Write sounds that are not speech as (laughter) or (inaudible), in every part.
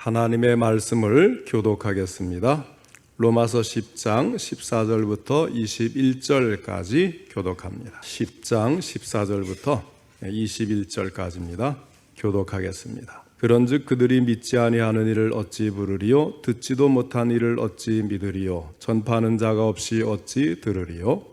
하나님의 말씀을 교독하겠습니다. 로마서 10장 14절부터 21절까지 교독합니다. 10장 14절부터 21절까지입니다. 교독하겠습니다. 그런즉 그들이 믿지 아니하는 이를 어찌 부르리요 듣지도 못한 이를 어찌 믿으리요 전파하는 자가 없이 어찌 들으리요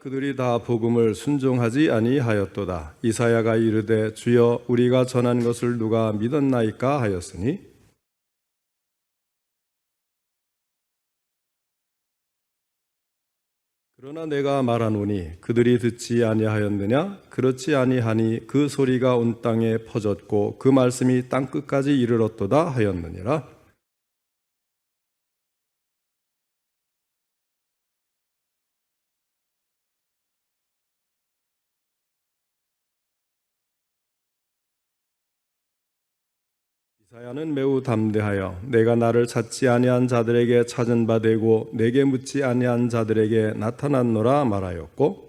그들이 다 복음을 순종하지 아니하였도다. 이사야가 이르되 주여 우리가 전한 것을 누가 믿었나이까 하였으니? 그러나 내가 말하노니 그들이 듣지 아니하였느냐? 그렇지 아니하니 그 소리가 온 땅에 퍼졌고 그 말씀이 땅 끝까지 이르렀도다 하였느니라 이사야는 매우 담대하여 내가 나를 찾지 아니한 자들에게 찾은 바 되고 내게 묻지 아니한 자들에게 나타났노라 말하였고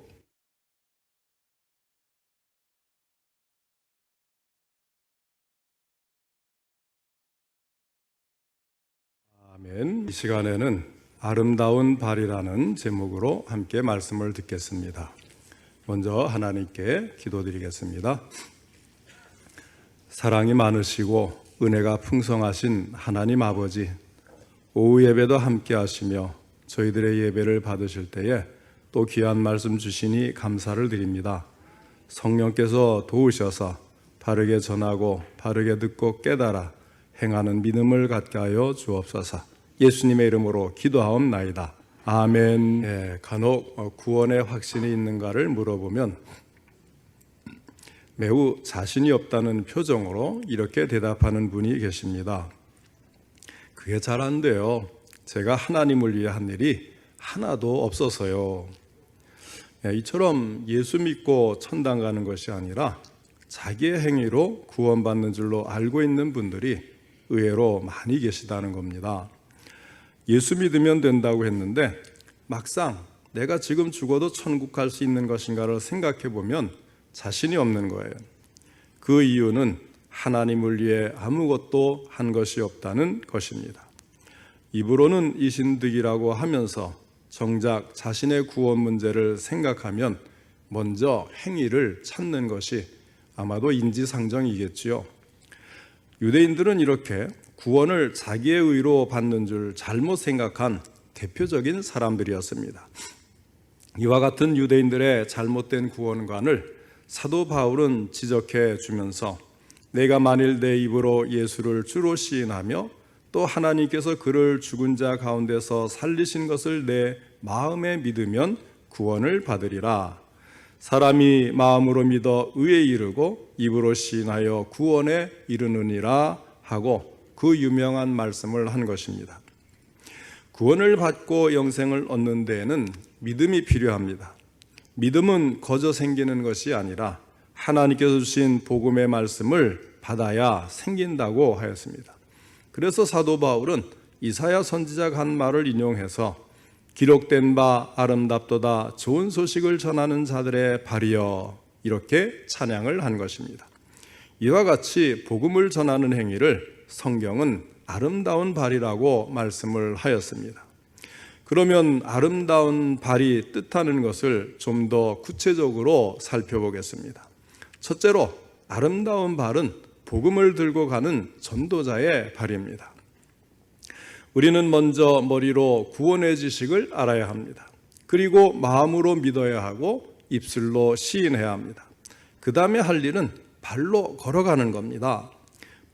아멘. 이 시간에는 아름다운 발이라는 제목으로 함께 말씀을 듣겠습니다. 먼저 하나님께 기도드리겠습니다. 사랑이 많으시고 은혜가 풍성하신 하나님 아버지, 오후 예배도 함께 하시며 저희들의 예배를 받으실 때에 또 귀한 말씀 주시니 감사를 드립니다. 성령께서 도우셔서 바르게 전하고 바르게 듣고 깨달아 행하는 믿음을 갖게 하여 주옵소서. 예수님의 이름으로 기도하옵나이다. 아멘. 예, 간혹 어, 구원의 확신이 있는가를 물어보면 매우 자신이 없다는 표정으로 이렇게 대답하는 분이 계십니다. 그게 잘 안 돼요. 제가 하나님을 위해 한 일이 하나도 없어서요. 예, 이처럼 예수 믿고 천당 가는 것이 아니라 자기의 행위로 구원받는 줄로 알고 있는 분들이 의외로 많이 계시다는 겁니다. 예수 믿으면 된다고 했는데 막상 내가 지금 죽어도 천국 갈 수 있는 것인가를 생각해 보면 자신이 없는 거예요. 그 이유는 하나님을 위해 아무것도 한 것이 없다는 것입니다. 입으로는 이신득이라고 하면서 정작 자신의 구원 문제를 생각하면 먼저 행위를 찾는 것이 아마도 인지상정이겠지요. 유대인들은 이렇게 구원을 자기의 의로 받는 줄 잘못 생각한 대표적인 사람들이었습니다. 이와 같은 유대인들의 잘못된 구원관을 사도 바울은 지적해 주면서 내가 만일 내 입으로 예수를 주로 시인하며 또 하나님께서 그를 죽은 자 가운데서 살리신 것을 내 마음에 믿으면 구원을 받으리라. 사람이 마음으로 믿어 의에 이르고 입으로 시인하여 구원에 이르느니라 하고 그 유명한 말씀을 한 것입니다. 구원을 받고 영생을 얻는 데에는 믿음이 필요합니다. 믿음은 거저 생기는 것이 아니라 하나님께서 주신 복음의 말씀을 받아야 생긴다고 하였습니다. 그래서 사도 바울은 이사야 선지자가 한 말을 인용해서 기록된 바 아름답도다 좋은 소식을 전하는 자들의 발이여 이렇게 찬양을 한 것입니다. 이와 같이 복음을 전하는 행위를 성경은 아름다운 발이라고 말씀을 하였습니다. 그러면 아름다운 발이 뜻하는 것을 좀 더 구체적으로 살펴보겠습니다. 첫째로 아름다운 발은 복음을 들고 가는 전도자의 발입니다. 우리는 먼저 머리로 구원의 지식을 알아야 합니다. 그리고 마음으로 믿어야 하고 입술로 시인해야 합니다. 그 다음에 할 일은 발로 걸어가는 겁니다.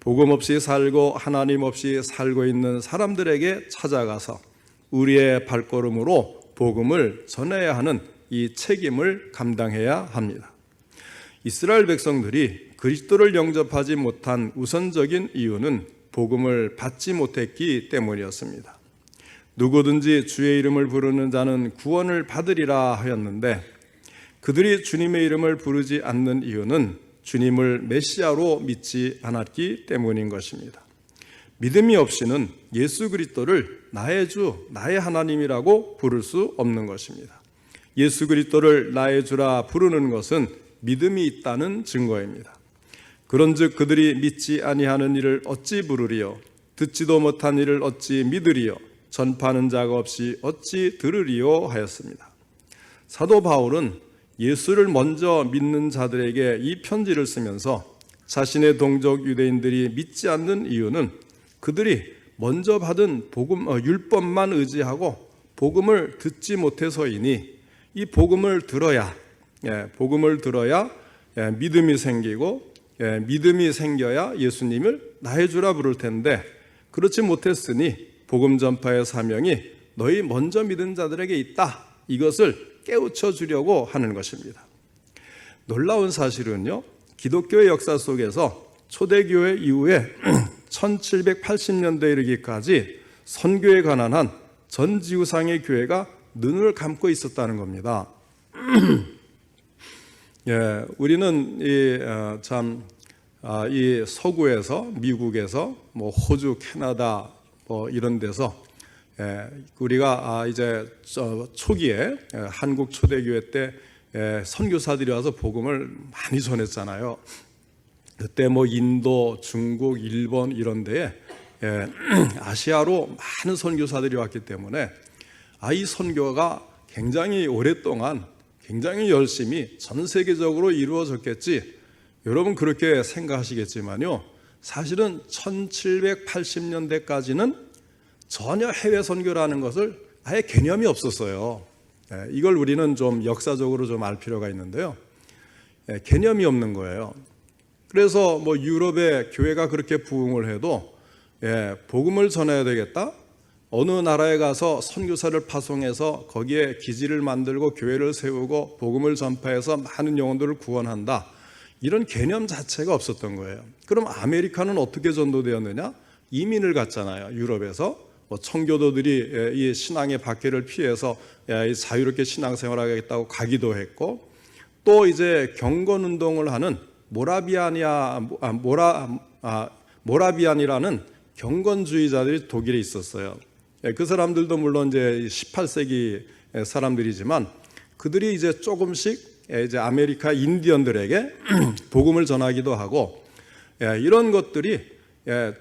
복음 없이 살고 하나님 없이 살고 있는 사람들에게 찾아가서 우리의 발걸음으로 복음을 전해야 하는 이 책임을 감당해야 합니다. 이스라엘 백성들이 그리스도를 영접하지 못한 우선적인 이유는 복음을 받지 못했기 때문이었습니다. 누구든지 주의 이름을 부르는 자는 구원을 받으리라 하였는데 그들이 주님의 이름을 부르지 않는 이유는 주님을 메시아로 믿지 않았기 때문인 것입니다. 믿음이 없이는 예수 그리스도를 나의 주, 나의 하나님이라고 부를 수 없는 것입니다. 예수 그리스도를 나의 주라 부르는 것은 믿음이 있다는 증거입니다. 그런즉 그들이 믿지 아니하는 일을 어찌 부르리요 듣지도 못한 일을 어찌 믿으리요 전파하는 자가 없이 어찌 들으리요 하였습니다. 사도 바울은 예수를 먼저 믿는 자들에게 이 편지를 쓰면서 자신의 동족 유대인들이 믿지 않는 이유는 그들이 먼저 받은 복음 어, 율법만 의지하고 복음을 듣지 못해서이니 이 복음을 들어야 예, 복음을 들어야 예, 믿음이 생기고 예, 믿음이 생겨야 예수님을 나의 주라 부를 텐데 그렇지 못했으니 복음 전파의 사명이 너희 먼저 믿은 자들에게 있다. 이것을 깨우쳐 주려고 하는 것입니다. 놀라운 사실은요. 기독교의 역사 속에서 초대교회 이후에 (clears throat) 1780년대 이르기까지 선교에 관한 한 전 지구상의 교회가 눈을 감고 있었다는 겁니다. (clears throat) 예, 우리는 이참이 아, 이 서구에서 미국에서 뭐 호주, 캐나다 뭐 이런 데서 예, 우리가 아, 이제 초기에 예, 한국 초대교회 때 예, 선교사들이 와서 복음을 많이 전했잖아요. 그때 뭐 인도, 중국, 일본 이런 데에 예, (clears throat) 아시아로 많은 선교사들이 왔기 때문에 아, 이 선교가 굉장히 오랫동안 굉장히 열심히 전 세계적으로 이루어졌겠지. 여러분 그렇게 생각하시겠지만요. 사실은 1780년대까지는 전혀 해외 선교라는 것을 아예 개념이 없었어요. 예, 이걸 우리는 좀 역사적으로 좀 알 필요가 있는데요. 예, 개념이 없는 거예요. 그래서 뭐 유럽의 교회가 그렇게 부흥을 해도 예, 복음을 전해야 되겠다. 어느 나라에 가서 선교사를 파송해서 거기에 기지를 만들고 교회를 세우고 복음을 전파해서 많은 영혼들을 구원한다. 이런 개념 자체가 없었던 거예요. 그럼 아메리카는 어떻게 전도되었느냐? 이민을 갔잖아요. 유럽에서 뭐 청교도들이 예, 이 신앙의 박해를 피해서 자유롭게 신앙생활하겠다고 가기도 했고 또 이제 경건 운동을 하는 모라비아니아 아, 모라 아, 모라비안이라는 경건주의자들이 독일에 있었어요. 예, 그 사람들도 물론 이제 18세기 사람들이지만 그들이 이제 조금씩 예, 이제 아메리카 인디언들에게 (clears throat) 복음을 전하기도 하고 예, 이런 것들이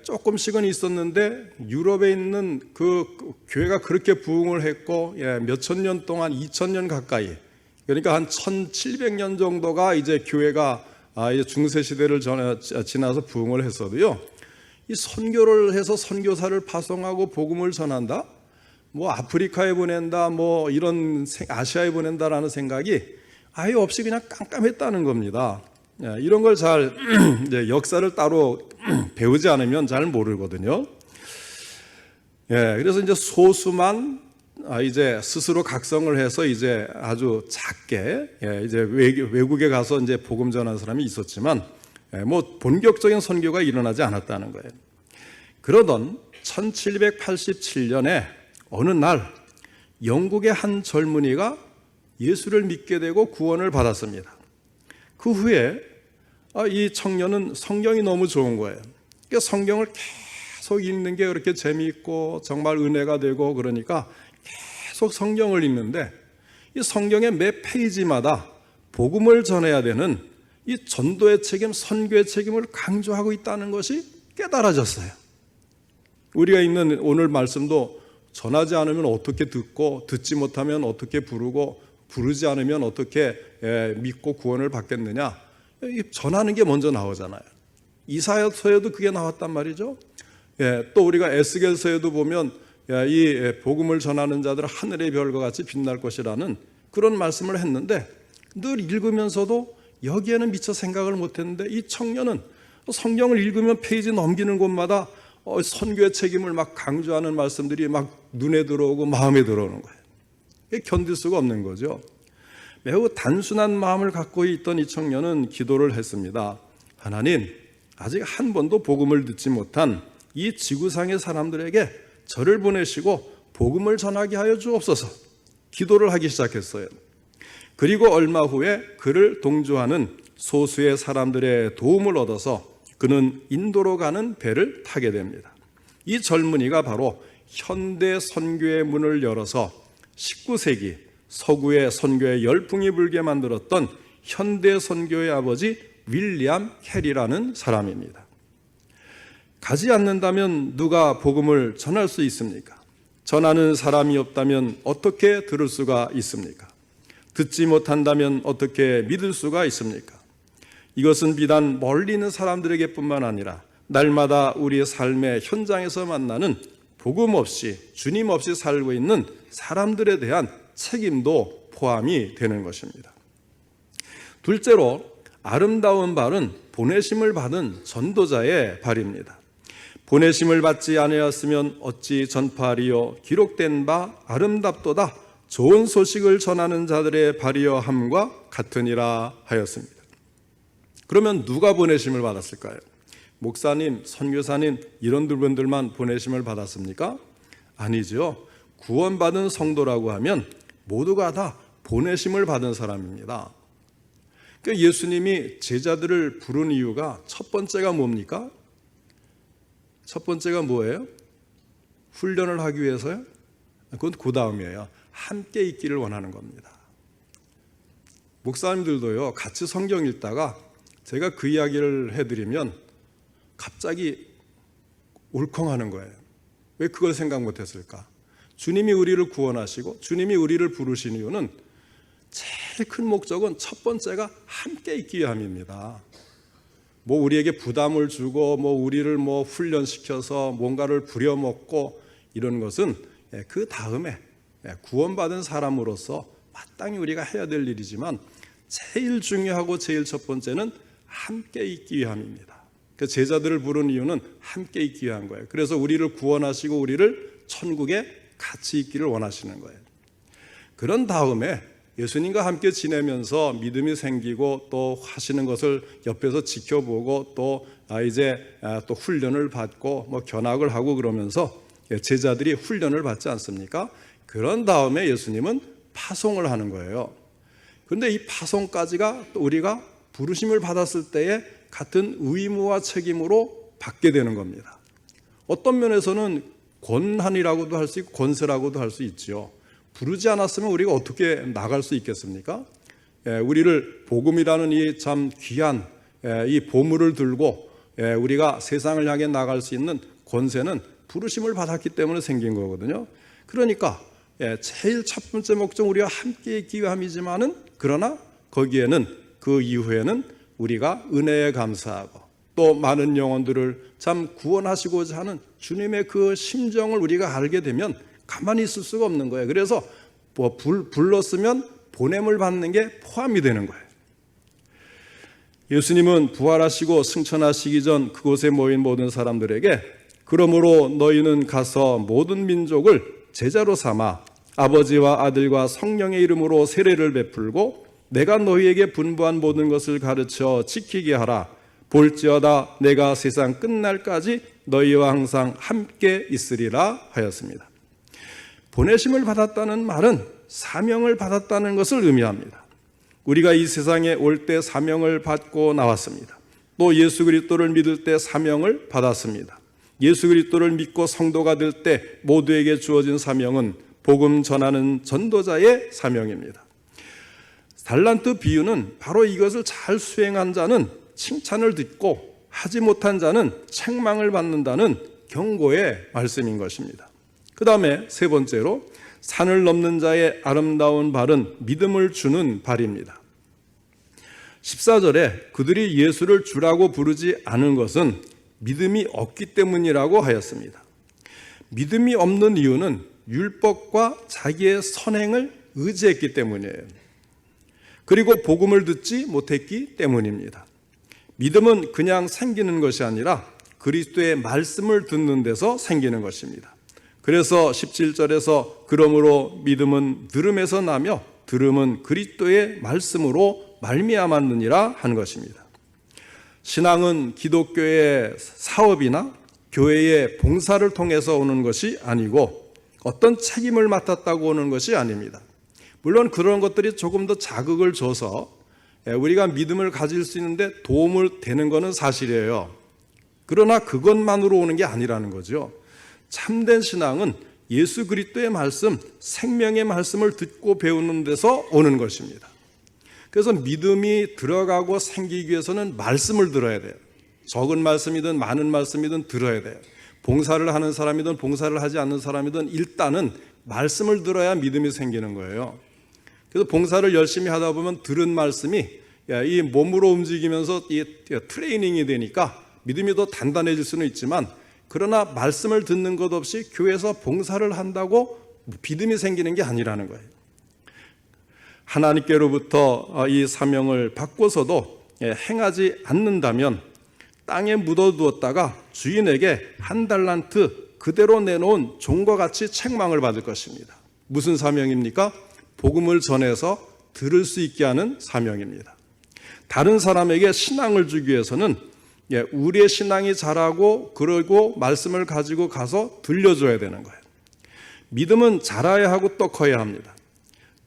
조금씩은 있었는데 유럽에 있는 그 교회가 그렇게 부흥을 했고 몇천 년 동안 2천 년 가까이 그러니까 한 1700년 정도가 이제 교회가 아, 중세 시대를 지나서 부흥을 했어도요. 이 선교를 해서 선교사를 파송하고 복음을 전한다. 뭐 아프리카에 보낸다, 뭐 이런 아시아에 보낸다라는 생각이 아예 없이 그냥 깜깜했다는 겁니다. 예, 이런 걸 잘 (clears throat) 역사를 따로 (clears throat) 배우지 않으면 잘 모르거든요. 예, 그래서 이제 소수만 아, 이제 스스로 각성을 해서 이제 아주 작게 예, 이제 외국에 가서 이제 복음 전한 사람이 있었지만 예, 뭐 본격적인 선교가 일어나지 않았다는 거예요. 그러던 1787년에 어느 날 영국의 한 젊은이가 예수를 믿게 되고 구원을 받았습니다. 그 후에 아, 이 청년은 성경이 너무 좋은 거예요. 그러니까 성경을 계속 읽는 게 그렇게 재미있고 정말 은혜가 되고 그러니까 계속 성경을 읽는데 이 성경의 매 페이지마다 복음을 전해야 되는 이 전도의 책임, 선교의 책임을 강조하고 있다는 것이 깨달아졌어요. 우리가 있는 오늘 말씀도 전하지 않으면 어떻게 듣고 듣지 못하면 어떻게 부르고 부르지 않으면 어떻게 예, 믿고 구원을 받겠느냐. 전하는 게 먼저 나오잖아요. 이사야서에도 그게 나왔단 말이죠. 예, 또 우리가 에스겔서에도 보면 이 복음을 전하는 자들 하늘의 별과 같이 빛날 것이라는 그런 말씀을 했는데 늘 읽으면서도 여기에는 미처 생각을 못했는데 이 청년은 성경을 읽으면 페이지 넘기는 곳마다 어, 선교의 책임을 막 강조하는 말씀들이 막 눈에 들어오고 마음에 들어오는 거예요. 견딜 수가 없는 거죠. 매우 단순한 마음을 갖고 있던 이 청년은 기도를 했습니다. 하나님, 아직 한 번도 복음을 듣지 못한 이 지구상의 사람들에게 저를 보내시고 복음을 전하게 하여 주옵소서. 기도를 하기 시작했어요. 그리고 얼마 후에 그를 동조하는 소수의 사람들의 도움을 얻어서 그는 인도로 가는 배를 타게 됩니다. 이 젊은이가 바로 현대 선교의 문을 열어서 19세기 서구의 선교의 열풍이 불게 만들었던 현대 선교의 아버지 윌리엄 캐리라는 사람입니다. 가지 않는다면 누가 복음을 전할 수 있습니까? 전하는 사람이 없다면 어떻게 들을 수가 있습니까? 듣지 못한다면 어떻게 믿을 수가 있습니까? 이것은 비단 멀리 있는 사람들에게뿐만 아니라 날마다 우리의 삶의 현장에서 만나는 복음 없이 주님 없이 살고 있는 사람들에 대한 책임도 포함이 되는 것입니다. 둘째로 아름다운 발은 보내심을 받은 전도자의 발입니다. 보내심을 받지 아니었으면 어찌 전파하리요 기록된 바 아름답도다 좋은 소식을 전하는 자들의 발이여 함과 같으니라 하였습니다. 그러면 누가 보내심을 받았을까요? 목사님, 선교사님 이런 분들만 보내심을 받았습니까? 아니죠. 구원받은 성도라고 하면 모두가 다 보내심을 받은 사람입니다. 그러니까 예수님이 제자들을 부른 이유가 첫 번째가 뭡니까? 첫 번째가 뭐예요? 훈련을 하기 위해서요? 그건 그 다음이에요. 함께 있기를 원하는 겁니다. 목사님들도요, 같이 성경 읽다가 제가 그 이야기를 해드리면 갑자기 울컹하는 거예요. 왜 그걸 생각 못했을까? 주님이 우리를 구원하시고 주님이 우리를 부르신 이유는 제일 큰 목적은 첫 번째가 함께 있기 위함입니다. 뭐 우리에게 부담을 주고 뭐 우리를 뭐 훈련시켜서 뭔가를 부려먹고 이런 것은 예, 그 다음에 예, 구원받은 사람으로서 마땅히 우리가 해야 될 일이지만 제일 중요하고 제일 첫 번째는 함께 있기 위함입니다. 그 제자들을 부른 이유는 함께 있기 위한 거예요. 그래서 우리를 구원하시고 우리를 천국에 같이 있기를 원하시는 거예요. 그런 다음에 예수님과 함께 지내면서 믿음이 생기고 또 하시는 것을 옆에서 지켜보고 또 아, 이제 아, 또 훈련을 받고 뭐 견학을 하고 그러면서 제자들이 훈련을 받지 않습니까? 그런 다음에 예수님은 파송을 하는 거예요. 그런데 이 파송까지가 또 우리가 부르심을 받았을 때에 같은 의무와 책임으로 받게 되는 겁니다. 어떤 면에서는 권한이라고도 할 수 있고 권세라고도 할 수 있지요. 부르지 않았으면 우리가 어떻게 나갈 수 있겠습니까? 예, 우리를 복음이라는 이 참 귀한 예, 이 보물을 들고 예, 우리가 세상을 향해 나갈 수 있는 권세는 부르심을 받았기 때문에 생긴 거거든요. 그러니까 제일 첫 번째 목적 우리가 함께 있기 위함이지만은 그러나 거기에는 그 이후에는 우리가 은혜에 감사하고 또 많은 영혼들을 참 구원하시고자 하는 주님의 그 심정을 우리가 알게 되면 가만히 있을 수가 없는 거예요. 그래서 뭐 불, 불렀으면 보냄을 받는 게 포함이 되는 거예요. 예수님은 부활하시고 승천하시기 전 그곳에 모인 모든 사람들에게 그러므로 너희는 가서 모든 민족을 제자로 삼아 아버지와 아들과 성령의 이름으로 세례를 베풀고 내가 너희에게 분부한 모든 것을 가르쳐 지키게 하라. 볼지어다 내가 세상 끝날까지 너희와 항상 함께 있으리라 하였습니다. 보내심을 받았다는 말은 사명을 받았다는 것을 의미합니다. 우리가 이 세상에 올 때 사명을 받고 나왔습니다. 또 예수 그리스도를 믿을 때 사명을 받았습니다. 예수 그리스도를 믿고 성도가 될 때 모두에게 주어진 사명은 복음 전하는 전도자의 사명입니다. 달란트 비유는 바로 이것을 잘 수행한 자는 칭찬을 듣고 하지 못한 자는 책망을 받는다는 경고의 말씀인 것입니다. 그 다음에 세 번째로 산을 넘는 자의 아름다운 발은 믿음을 주는 발입니다. 14절에 그들이 예수를 주라고 부르지 않은 것은 믿음이 없기 때문이라고 하였습니다. 믿음이 없는 이유는 율법과 자기의 선행을 의지했기 때문이에요. 그리고 복음을 듣지 못했기 때문입니다. 믿음은 그냥 생기는 것이 아니라 그리스도의 말씀을 듣는 데서 생기는 것입니다. 그래서 17절에서 그러므로 믿음은 들음에서 나며 들음은 그리스도의 말씀으로 말미암았느니라 한 것입니다. 신앙은 기독교의 사업이나 교회의 봉사를 통해서 오는 것이 아니고 어떤 책임을 맡았다고 오는 것이 아닙니다. 물론 그런 것들이 조금 더 자극을 줘서 우리가 믿음을 가질 수 있는데 도움을 되는 것은 사실이에요. 그러나 그것만으로 오는 게 아니라는 거죠. 참된 신앙은 예수 그리스도의 말씀, 생명의 말씀을 듣고 배우는 데서 오는 것입니다. 그래서 믿음이 들어가고 생기기 위해서는 말씀을 들어야 돼요. 적은 말씀이든 많은 말씀이든 들어야 돼요. 봉사를 하는 사람이든 봉사를 하지 않는 사람이든 일단은 말씀을 들어야 믿음이 생기는 거예요. 그래서 봉사를 열심히 하다 보면 들은 말씀이 이 몸으로 움직이면서 이 트레이닝이 되니까 믿음이 더 단단해질 수는 있지만 그러나 말씀을 듣는 것 없이 교회에서 봉사를 한다고 믿음이 생기는 게 아니라는 거예요. 하나님께로부터 이 사명을 받고서도 행하지 않는다면 땅에 묻어두었다가 주인에게 한 달란트 그대로 내놓은 종과 같이 책망을 받을 것입니다. 무슨 사명입니까? 복음을 전해서 들을 수 있게 하는 사명입니다. 다른 사람에게 신앙을 주기 위해서는 예, 우리의 신앙이 자라고 그러고 말씀을 가지고 가서 들려줘야 되는 거예요. 믿음은 자라야 하고 또 커야 합니다.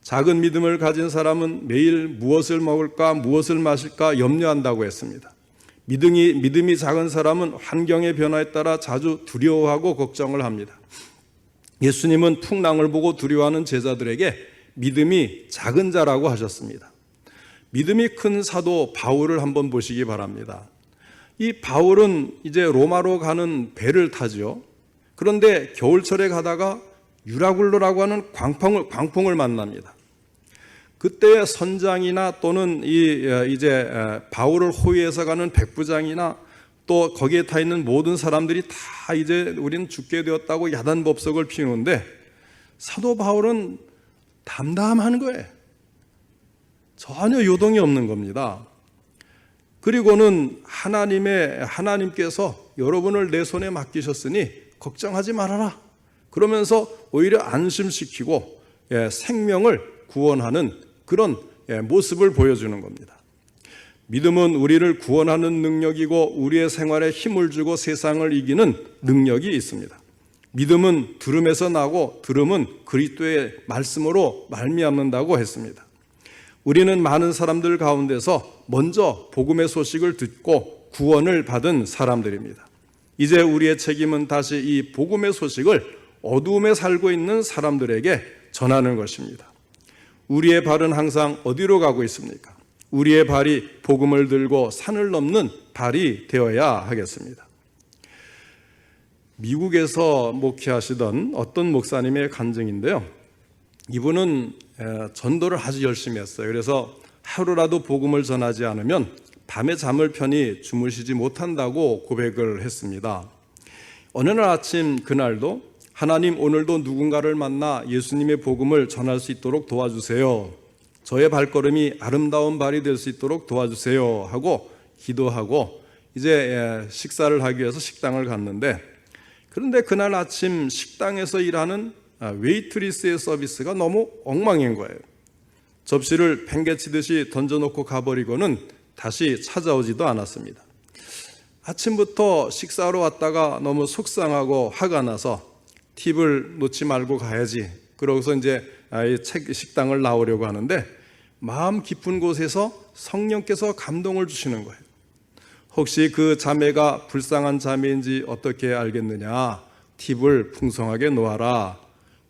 작은 믿음을 가진 사람은 매일 무엇을 먹을까, 무엇을 마실까 염려한다고 했습니다. 믿음이, 믿음이 작은 사람은 환경의 변화에 따라 자주 두려워하고 걱정을 합니다. 예수님은 풍랑을 보고 두려워하는 제자들에게 믿음이 작은 자라고 하셨습니다. 믿음이 큰 사도 바울을 한번 보시기 바랍니다. 이 바울은 이제 로마로 가는 배를 타지요. 그런데 겨울철에 가다가 유라굴로라고 하는 광풍을, 광풍을 만납니다. 그때 선장이나 또는 이 이제 바울을 호위해서 가는 백부장이나 또 거기에 타 있는 모든 사람들이 다 이제 우리는 죽게 되었다고 야단 법석을 피우는데 사도 바울은 담담한 거예요. 전혀 요동이 없는 겁니다. 그리고는 하나님의 하나님께서 여러분을 내 손에 맡기셨으니 걱정하지 말아라. 그러면서 오히려 안심시키고 예, 생명을 구원하는 그런 예, 모습을 보여주는 겁니다. 믿음은 우리를 구원하는 능력이고 우리의 생활에 힘을 주고 세상을 이기는 능력이 있습니다. 믿음은 들음에서 나고 들음은 그리스도의 말씀으로 말미암는다고 했습니다. 우리는 많은 사람들 가운데서 먼저 복음의 소식을 듣고 구원을 받은 사람들입니다. 이제 우리의 책임은 다시 이 복음의 소식을 어두움에 살고 있는 사람들에게 전하는 것입니다. 우리의 발은 항상 어디로 가고 있습니까? 우리의 발이 복음을 들고 산을 넘는 발이 되어야 하겠습니다. 미국에서 목회하시던 어떤 목사님의 간증인데요. 이분은 전도를 아주 열심히 했어요. 그래서 하루라도 복음을 전하지 않으면 밤에 잠을 편히 주무시지 못한다고 고백을 했습니다. 어느 날 아침 그날도 하나님 오늘도 누군가를 만나 예수님의 복음을 전할 수 있도록 도와주세요. 저의 발걸음이 아름다운 발이 될 수 있도록 도와주세요. 하고 기도하고 이제 식사를 하기 위해서 식당을 갔는데 그런데 그날 아침 식당에서 일하는 아, 웨이트리스의 서비스가 너무 엉망인 거예요. 접시를 팽개치듯이 던져놓고 가버리고는 다시 찾아오지도 않았습니다. 아침부터 식사하러 왔다가 너무 속상하고 화가 나서 팁을 놓지 말고 가야지. 그러고서 이제 책 식당을 나오려고 하는데 마음 깊은 곳에서 성령께서 감동을 주시는 거예요. 혹시 그 자매가 불쌍한 자매인지 어떻게 알겠느냐? 팁을 풍성하게 놓아라.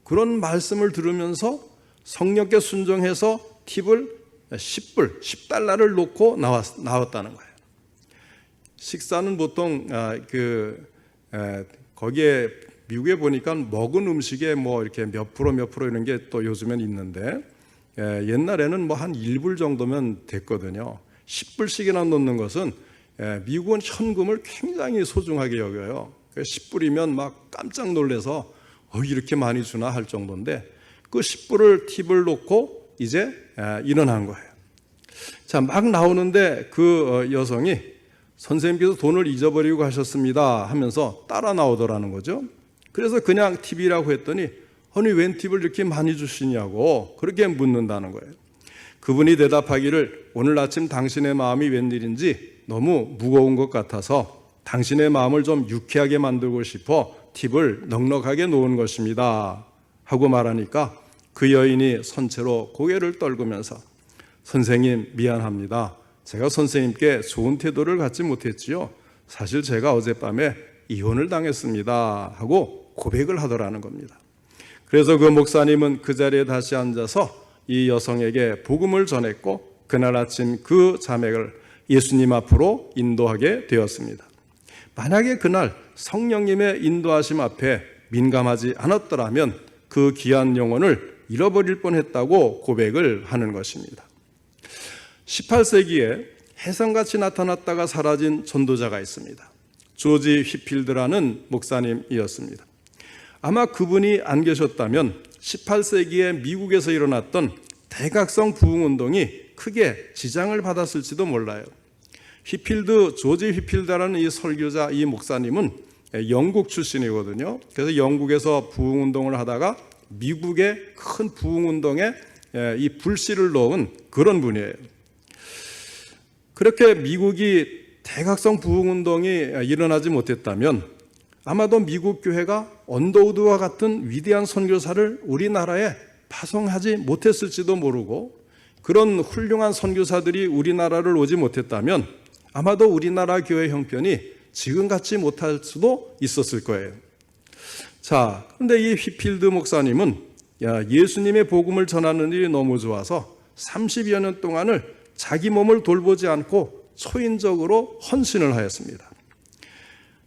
그런 말씀을 들으면서 성령께 순종해서 팁을 10불, 10달러를 놓고 나왔, 나왔다는 거예요. 식사는 보통 아, 그 거기에 미국에 보니까 먹은 음식에 뭐 이렇게 몇 프로 몇 프로 이런 게 또 요즘엔 있는데 옛날에는 뭐 한 1불 정도면 됐거든요. 10불씩이나 놓는 것은 미국은 현금을 굉장히 소중하게 여겨요. 10불이면 막 깜짝 놀래서 어, 이렇게 많이 주나 할 정도인데 그 10불을 팁을 놓고 이제 일어난 거예요. 자, 막 나오는데 그 어, 여성이 선생님께서 돈을 잊어버리고 가셨습니다 하면서 따라 나오더라는 거죠. 그래서 그냥 팁이라고 했더니 아니 웬 팁을 이렇게 많이 주시냐고 그렇게 묻는다는 거예요. 그분이 대답하기를 오늘 아침 당신의 마음이 웬일인지 너무 무거운 것 같아서 당신의 마음을 좀 유쾌하게 만들고 싶어 팁을 넉넉하게 놓은 것입니다. 하고 말하니까 그 여인이 선체로 고개를 떨구면서 선생님 미안합니다. 제가 선생님께 좋은 태도를 갖지 못했지요. 사실 제가 어젯밤에 이혼을 당했습니다. 하고 고백을 하더라는 겁니다. 그래서 그 목사님은 그 자리에 다시 앉아서 이 여성에게 복음을 전했고 그날 아침 그 자매를 예수님 앞으로 인도하게 되었습니다. 만약에 그날 성령님의 인도하심 앞에 민감하지 않았더라면 그 귀한 영혼을 잃어버릴 뻔했다고 고백을 하는 것입니다. 18세기에 해성같이 나타났다가 사라진 전도자가 있습니다. 조지 휘필드라는 목사님이었습니다. 아마 그분이 안 계셨다면 18세기에 미국에서 일어났던 대각성 부흥 운동이 크게 지장을 받았을지도 몰라요. 휘필드 조지 휘필드라는 이 설교자 이 목사님은 영국 출신이거든요. 그래서 영국에서 부흥 운동을 하다가 미국의 큰 부흥 운동에 이 불씨를 넣은 그런 분이에요. 그렇게 미국이 대각성 부흥 운동이 일어나지 못했다면 아마도 미국 교회가 언더우드와 같은 위대한 선교사를 우리나라에 파송하지 못했을지도 모르고 그런 훌륭한 선교사들이 우리나라를 오지 못했다면 아마도 우리나라 교회 형편이 지금 같지 못할 수도 있었을 거예요. 자, 그런데 이 휘필드 목사님은 야, 예수님의 복음을 전하는 일이 너무 좋아서 30여 년 동안을 자기 몸을 돌보지 않고 초인적으로 헌신을 하였습니다.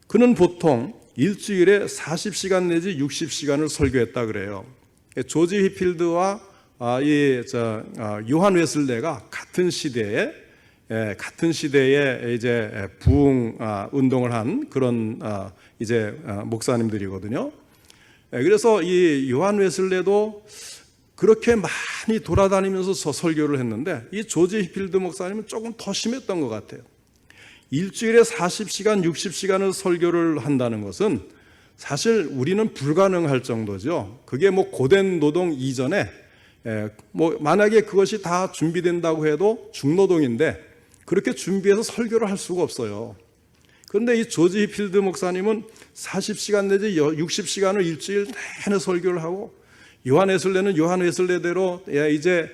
그는 보통 일주일에 40시간 내지 60시간을 설교했다 그래요. 조지 휘필드와 아, 이 저, 아, 요한 웨슬레가 같은 시대에 예, 같은 시대에 이제 부흥 아, 운동을 한 그런 이제 목사님들이거든요. 예, 그래서 이 요한 웨슬레도 그렇게 많이 돌아다니면서 설교를 했는데 이 조지 히필드 목사님은 조금 더 심했던 것 같아요. 일주일에 40시간, 60시간을 설교를 한다는 것은 사실 우리는 불가능할 정도죠. 그게 뭐 고된 노동 이전에 뭐 만약에 그것이 다 준비된다고 해도 중노동인데 그렇게 준비해서 설교를 할 수가 없어요. 그런데 이 조지 필드 목사님은 40시간 내지 60시간을 일주일 내내 설교를 하고 요한 웨슬레는 요한 웨슬레대로 이제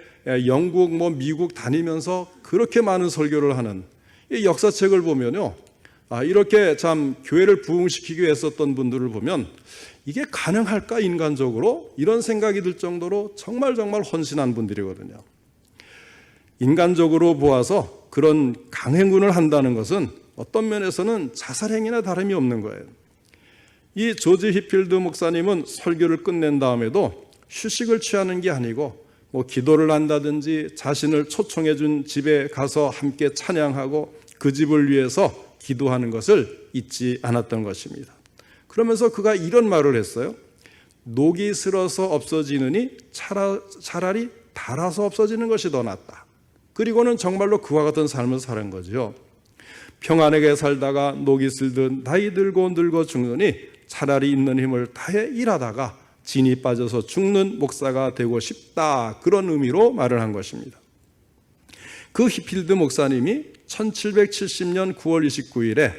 영국 뭐 미국 다니면서 그렇게 많은 설교를 하는 이 역사책을 보면요. 아, 이렇게 참 교회를 부흥시키기 위해 썼던 분들을 보면 이게 가능할까 인간적으로 이런 생각이 들 정도로 정말 정말 헌신한 분들이거든요. 인간적으로 보아서 그런 강행군을 한다는 것은 어떤 면에서는 자살행위나 다름이 없는 거예요. 이 조지 히필드 목사님은 설교를 끝낸 다음에도 휴식을 취하는 게 아니고 뭐 기도를 한다든지 자신을 초청해 준 집에 가서 함께 찬양하고 그 집을 위해서 기도하는 것을 잊지 않았던 것입니다. 그러면서 그가 이런 말을 했어요. 녹이 슬어서 없어지느니 차라리 달아서 없어지는 것이 더 낫다. 그리고는 정말로 그와 같은 삶을 사는 거죠. 평안하게 살다가 녹이 슬듯 나이 들고 늙어 죽느니 차라리 있는 힘을 다해 일하다가 진이 빠져서 죽는 목사가 되고 싶다. 그런 의미로 말을 한 것입니다. 그 히필드 목사님이 1770년 9월 29일에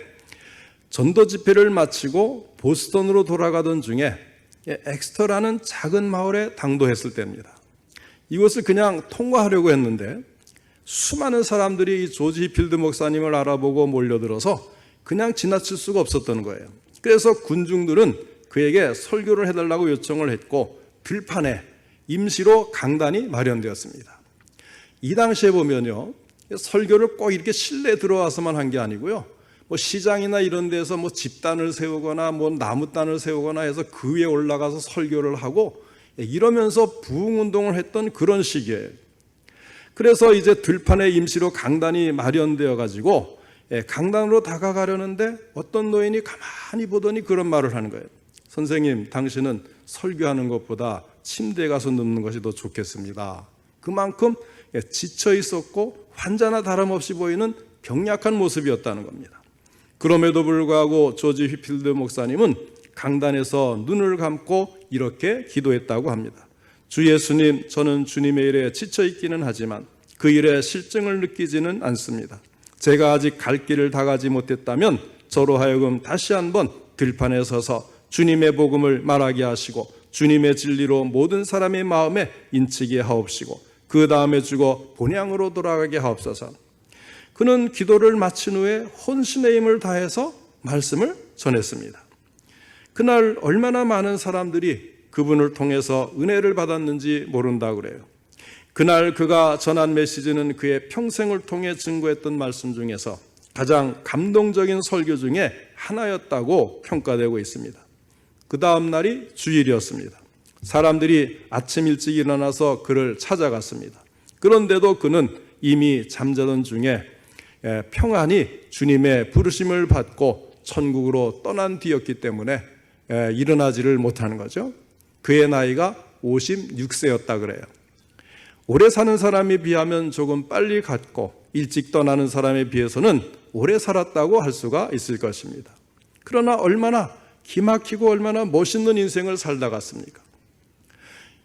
전도 집회를 마치고 보스턴으로 돌아가던 중에 엑스터라는 작은 마을에 당도했을 때입니다. 이곳을 그냥 통과하려고 했는데 수많은 사람들이 이 조지 필드 목사님을 알아보고 몰려들어서 그냥 지나칠 수가 없었던 거예요. 그래서 군중들은 그에게 설교를 해달라고 요청을 했고 들판에 임시로 강단이 마련되었습니다. 이 당시에 보면요. 설교를 꼭 이렇게 실내 들어와서만 한 게 아니고요. 뭐 시장이나 이런 데서 뭐 집단을 세우거나 뭐 나무단을 세우거나 해서 그 위에 올라가서 설교를 하고 이러면서 부흥 운동을 했던 그런 시기예요. 그래서 이제 들판에 임시로 강단이 마련되어 가지고 예, 강단으로 다가가려는데 어떤 노인이 가만히 보더니 그런 말을 하는 거예요. 선생님, 당신은 설교하는 것보다 침대에 가서 눕는 것이 더 좋겠습니다. 그만큼 예, 지쳐 있었고 환자나 다름없이 보이는 병약한 모습이었다는 겁니다. 그럼에도 불구하고 조지 휘필드 목사님은 강단에서 눈을 감고 이렇게 기도했다고 합니다. 주 예수님, 저는 주님의 일에 지쳐 있기는 하지만 그 일에 실증을 느끼지는 않습니다. 제가 아직 갈 길을 다 가지 못했다면 저로 하여금 다시 한번 들판에 서서 주님의 복음을 말하게 하시고 주님의 진리로 모든 사람의 마음에 인치게 하옵시고 그 다음에 죽어 본향으로 돌아가게 하옵소서. 그는 기도를 마친 후에 혼신의 힘을 다해서 말씀을 전했습니다. 그날 얼마나 많은 사람들이 그분을 통해서 은혜를 받았는지 모른다 그래요. 그날 그가 전한 메시지는 그의 평생을 통해 증거했던 말씀 중에서 가장 감동적인 설교 중에 하나였다고 평가되고 있습니다. 그 다음 날이 주일이었습니다. 사람들이 아침 일찍 일어나서 그를 찾아갔습니다. 그런데도 그는 이미 잠자던 중에 예, 평안히 주님의 부르심을 받고 천국으로 떠난 뒤였기 때문에 예, 일어나지를 못하는 거죠. 그의 나이가 56세였다 그래요. 오래 사는 사람에 비하면 조금 빨리 갔고 일찍 떠나는 사람에 비해서는 오래 살았다고 할 수가 있을 것입니다. 그러나 얼마나 기막히고 얼마나 멋있는 인생을 살다 갔습니까?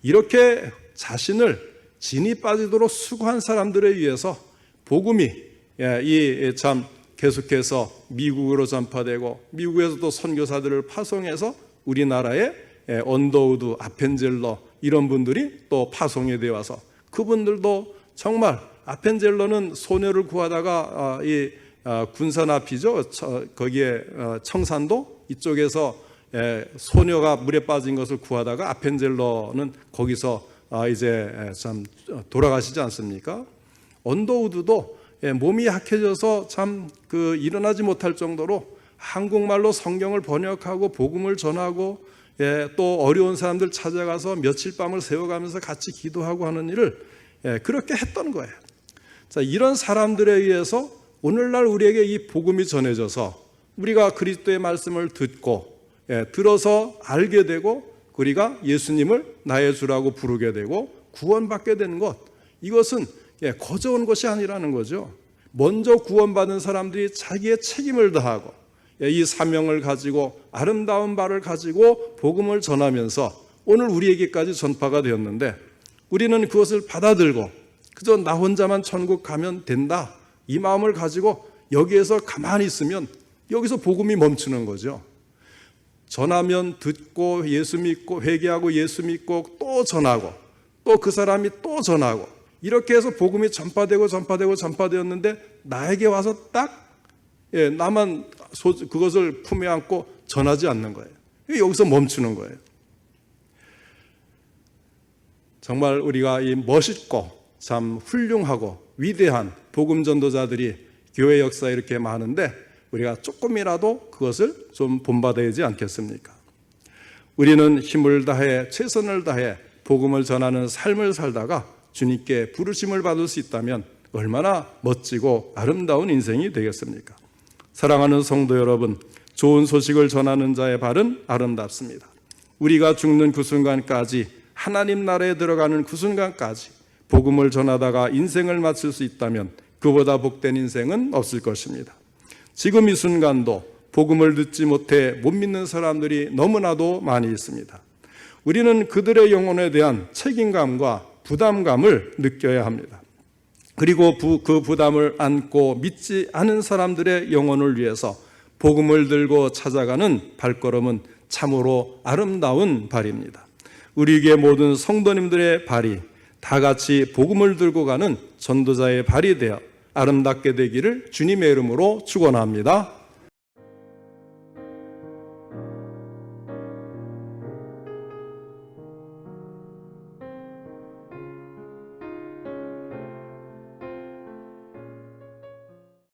이렇게 자신을 진이 빠지도록 수고한 사람들에 의해서 복음이 예, 이참 계속해서 미국으로 전파되고 미국에서도 선교사들을 파송해서 우리나라에 예, 언더우드, 아펜젤러 이런 분들이 또 파송이 되어 와서 그분들도 정말 아펜젤러는 소녀를 구하다가 아, 이 아, 군산 앞이죠. 저- 거기에 어, 청산도 이쪽에서 예, 소녀가 물에 빠진 것을 구하다가 아펜젤러는 거기서 아, 이제 참 돌아가시지 않습니까? 언더우드도 예, 몸이 약해져서 참 그 일어나지 못할 정도로 한국말로 성경을 번역하고 복음을 전하고 예, 또 어려운 사람들 찾아가서 며칠 밤을 새워가면서 같이 기도하고 하는 일을 예, 그렇게 했던 거예요. 자, 이런 사람들에 의해서 오늘날 우리에게 이 복음이 전해져서 우리가 그리스도의 말씀을 듣고 예, 들어서 알게 되고 우리가 예수님을 나의 주라고 부르게 되고 구원받게 되는 것 이것은 예, 거저 온 것이 아니라는 거죠. 먼저 구원받은 사람들이 자기의 책임을 다하고 예, 이 사명을 가지고 아름다운 바를 가지고 복음을 전하면서 오늘 우리에게까지 전파가 되었는데 우리는 그것을 받아들고 그저 나 혼자만 천국 가면 된다 이 마음을 가지고 여기에서 가만히 있으면 여기서 복음이 멈추는 거죠. 전하면 듣고 예수 믿고 회개하고 예수 믿고 또 전하고 또 그 사람이 또 전하고 이렇게 해서 복음이 전파되고 전파되고 전파되었는데 나에게 와서 딱 예, 나만 소, 그것을 품에 안고 전하지 않는 거예요. 여기서 멈추는 거예요. 정말 우리가 이 멋있고 참 훌륭하고 위대한 복음 전도자들이 교회 역사에 이렇게 많은데 우리가 조금이라도 그것을 좀 본받아야지 않겠습니까? 우리는 힘을 다해 최선을 다해 복음을 전하는 삶을 살다가 주님께 부르심을 받을 수 있다면 얼마나 멋지고 아름다운 인생이 되겠습니까? 사랑하는 성도 여러분, 좋은 소식을 전하는 자의 발은 아름답습니다. 우리가 죽는 그 순간까지 하나님 나라에 들어가는 그 순간까지 복음을 전하다가 인생을 마칠 수 있다면 그보다 복된 인생은 없을 것입니다. 지금 이 순간도 복음을 듣지 못해 못 믿는 사람들이 너무나도 많이 있습니다. 우리는 그들의 영혼에 대한 책임감과 부담감을 느껴야 합니다. 그리고 부, 그 부담을 안고 믿지 않은 사람들의 영혼을 위해서 복음을 들고 찾아가는 발걸음은 참으로 아름다운 발입니다. 우리에게 모든 성도님들의 발이 다 같이 복음을 들고 가는 전도자의 발이 되어 아름답게 되기를 주님의 이름으로 축원합니다.